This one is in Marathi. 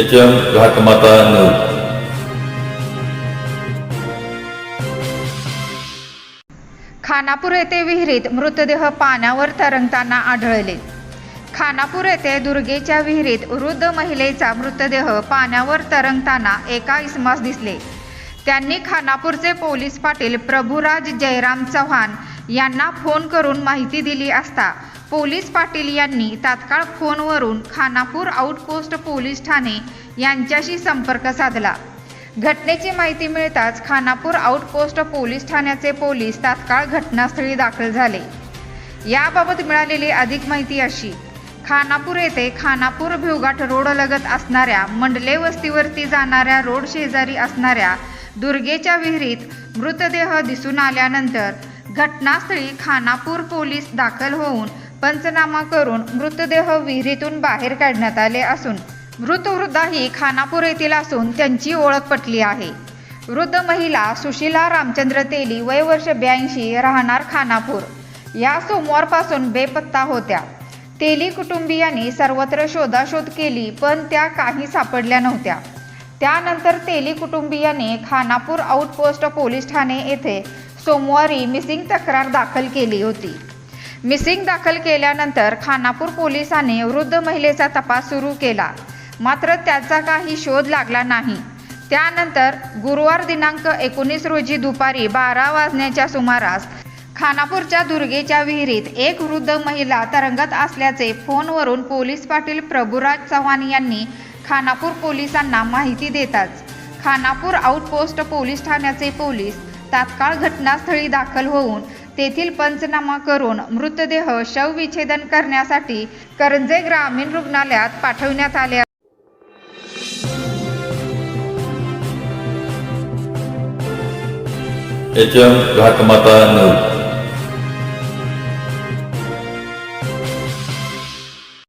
H M Ghatmatha news Khanapur येथे विहिरीत मृतदेह पाण्यावर तरंगताना आढळले. खानापूर येथे दुर्गेच्या विहिरीत वृद्ध महिलेचा मृतदेह पाण्यावर तरंगताना एका इसमास दिसले. त्यांनी खानापूरचे पोलीस पाटील प्रभुराज जयराम चव्हाण यांना फोन करून माहिती दिली असता पोलीस पाटील यांनी तात्काळ फोनवरून खानापूर आउटपोस्ट पोलीस ठाणे यांच्याशी संपर्क साधला. घटनेची माहिती मिळताच खानापूर आउटपोस्ट पोलीस ठाण्याचे पोलीस तात्काळ घटनास्थळी दाखल झाले. याबाबत मिळालेली अधिक माहिती अशी खानापूर येथे खानापूर भिवघाट रोडलगत असणाऱ्या मंडले वस्तीवरती जाणाऱ्या रोड शेजारी असणाऱ्या दुर्गेच्या विहिरीत मृतदेह दिसून आल्यानंतर घटनास्थळी खानापूर पोलीस दाखल होऊन पंचनामा करून मृतदेह विहिरीतून बाहेर काढण्यात आले असून मृत वृद्धा ही खानापूर येथील असून त्यांची ओळख पटली आहे. वृद्ध महिला सुशीला रामचंद्र तेली वय वर्ष ब्याऐंशी राहणार खानापूर. या सोमवारपासून बेपत्ता होत्या. तेली कुटुंबियांनी सर्वत्र शोधाशोध केली पण त्या काही सापडल्या नव्हत्या. त्यानंतर तेली कुटुंबियांनी खानापूर आउटपोस्ट पोलीस ठाणे येथे सोमवारी मिसिंग तक्रार दाखल केली होती. मिसिंग दाखल केल्यानंतर खानापूर पोलिसांनी वृद्ध महिलेचा तपास सुरू केला. मात्र त्याचा काही शोध लागला नाही. त्यानंतर गुरुवार दिनांक एकोणीस रोजी दुपारी बारा वाजण्याच्या सुमारास खानापूरच्या दुर्गेच्या विहिरीत एक वृद्ध महिला तरंगत असल्याचे फोनवरून पोलीस पाटील प्रभुराज चव्हाण यांनी खानापूर पोलिसांना माहिती देताच खानापूर आउटपोस्ट पोलीस ठाण्याचे पोलीस तात्काळ घटनास्थळी दाखल होऊन तेथील पंचनामा करून मृतदेह शवविच्छेदन करण्यासाठी करंजे ग्रामीण रुग्णालयात पाठवण्यात आले एच एम घाटमाता न्यूज